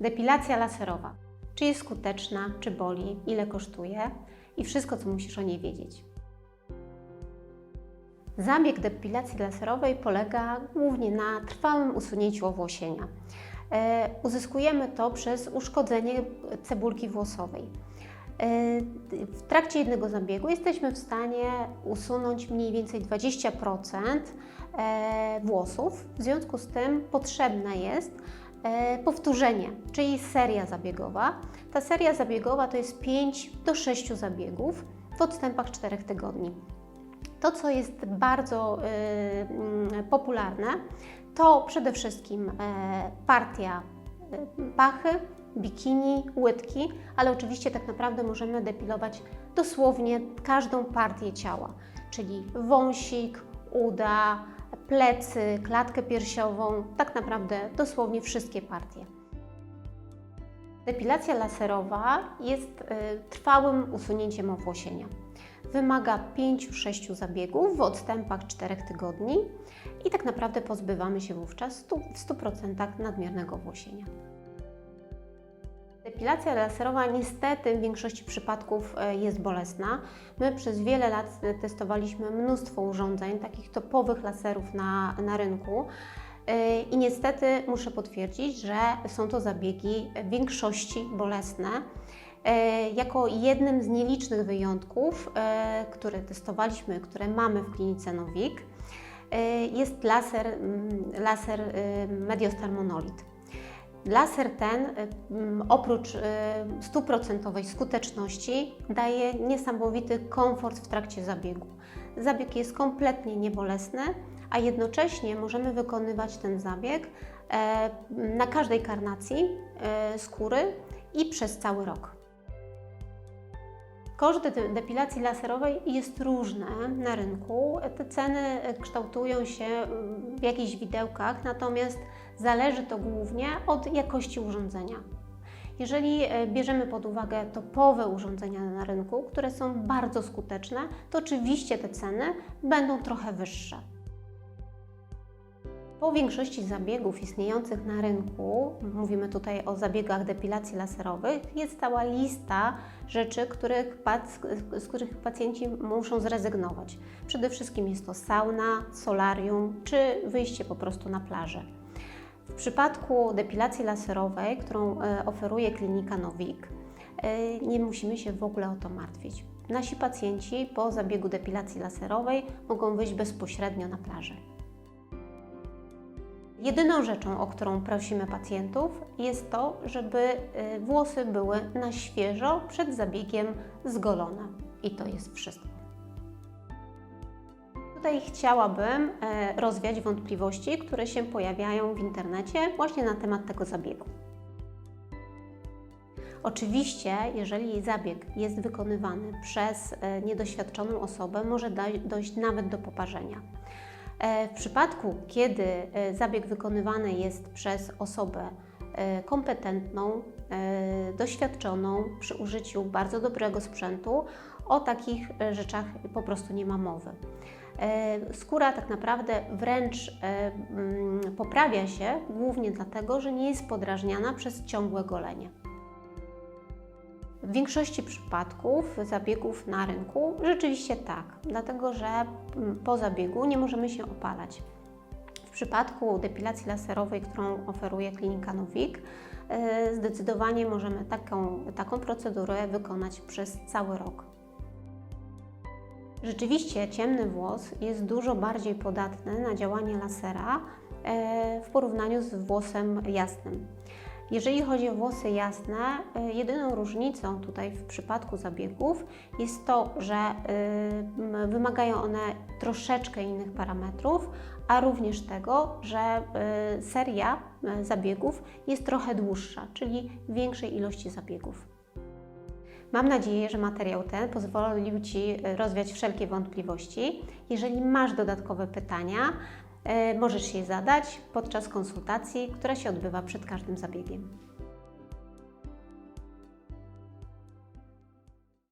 Depilacja laserowa. Czy jest skuteczna, czy boli, ile kosztuje i wszystko, co musisz o niej wiedzieć. Zabieg depilacji laserowej polega głównie na trwałym usunięciu owłosienia. E, Uzyskujemy to przez uszkodzenie cebulki włosowej. E, W trakcie jednego zabiegu jesteśmy w stanie usunąć mniej więcej 20% e, włosów. W związku z tym potrzebne jest powtórzenie, czyli seria zabiegowa. Ta seria zabiegowa to jest 5 do 6 zabiegów w odstępach 4 tygodni. To, co jest bardzo y, mm, popularne, to przede wszystkim e, partia pachy, bikini, łydki, ale oczywiście tak naprawdę możemy depilować dosłownie każdą partię ciała, czyli wąsik, uda, plecy, klatkę piersiową, tak naprawdę dosłownie wszystkie partie. Depilacja laserowa jest y, trwałym usunięciem owłosienia. Wymaga 5-6 zabiegów w odstępach 4 tygodni i tak naprawdę pozbywamy się wówczas w 100% nadmiernego owłosienia. Depilacja laserowa niestety w większości przypadków e, jest bolesna. My przez wiele lat e, testowaliśmy mnóstwo urządzeń, takich topowych laserów na, na rynku. E, I niestety muszę potwierdzić, że są to zabiegi w większości bolesne. Jako jednym z nielicznych wyjątków, które testowaliśmy, które mamy w klinice Nowik, jest laser, laser Mediostar Monolith. Laser ten, y, oprócz y, stuprocentowej skuteczności, daje niesamowity komfort w trakcie zabiegu. Zabieg jest kompletnie niebolesny, a jednocześnie możemy wykonywać ten zabieg e, na każdej karnacji e, skóry i przez cały rok. Koszt de- depilacji laserowej jest różny na rynku. Te ceny kształtują się w jakichś widełkach, natomiast zależy to głównie od jakości urządzenia. Jeżeli e, bierzemy pod uwagę topowe urządzenia na rynku, które są bardzo skuteczne, to oczywiście te ceny będą trochę wyższe. Po większości zabiegów istniejących na rynku, mówimy tutaj o zabiegach depilacji laserowych, jest cała lista rzeczy, których, z których pacjenci muszą zrezygnować. Przede wszystkim jest to sauna, solarium czy wyjście po prostu na plażę. W przypadku depilacji laserowej, którą e, oferuje klinika Nowik, e, nie musimy się w ogóle o to martwić. Nasi pacjenci po zabiegu depilacji laserowej mogą wyjść bezpośrednio na plażę. Jedyną rzeczą, o którą prosimy pacjentów, jest to, żeby y, włosy były na świeżo przed zabiegiem zgolone. I to jest wszystko. Tutaj chciałabym e, rozwiać wątpliwości, które się pojawiają w internecie właśnie na temat tego zabiegu. Oczywiście, jeżeli zabieg jest wykonywany przez e, niedoświadczoną osobę, może doj- dojść nawet do poparzenia. E, W przypadku, kiedy zabieg wykonywany jest przez osobę kompetentną, doświadczoną przy użyciu bardzo dobrego sprzętu, o takich rzeczach po prostu nie ma mowy. E, Skóra tak naprawdę wręcz e, mm, poprawia się głównie dlatego, że nie jest podrażniana przez ciągłe golenie. W większości przypadków zabiegów na rynku rzeczywiście tak, dlatego że mm, po zabiegu nie możemy się opalać. W przypadku depilacji laserowej, którą oferuje klinika Nowik, e, zdecydowanie możemy taką, taką procedurę wykonać przez cały rok. Rzeczywiście ciemny włos jest dużo bardziej podatny na działanie lasera e, w porównaniu z włosem jasnym. Jeżeli chodzi o włosy jasne, e, jedyną różnicą tutaj w przypadku zabiegów jest to, że e, wymagają one troszeczkę innych parametrów, a również tego, że seria zabiegów jest trochę dłuższa, czyli większej ilości zabiegów. Mam nadzieję, że materiał ten pozwolił Ci e, rozwiać wszelkie wątpliwości. Jeżeli masz dodatkowe pytania, e, możesz je zadać podczas konsultacji, która się odbywa przed każdym zabiegiem.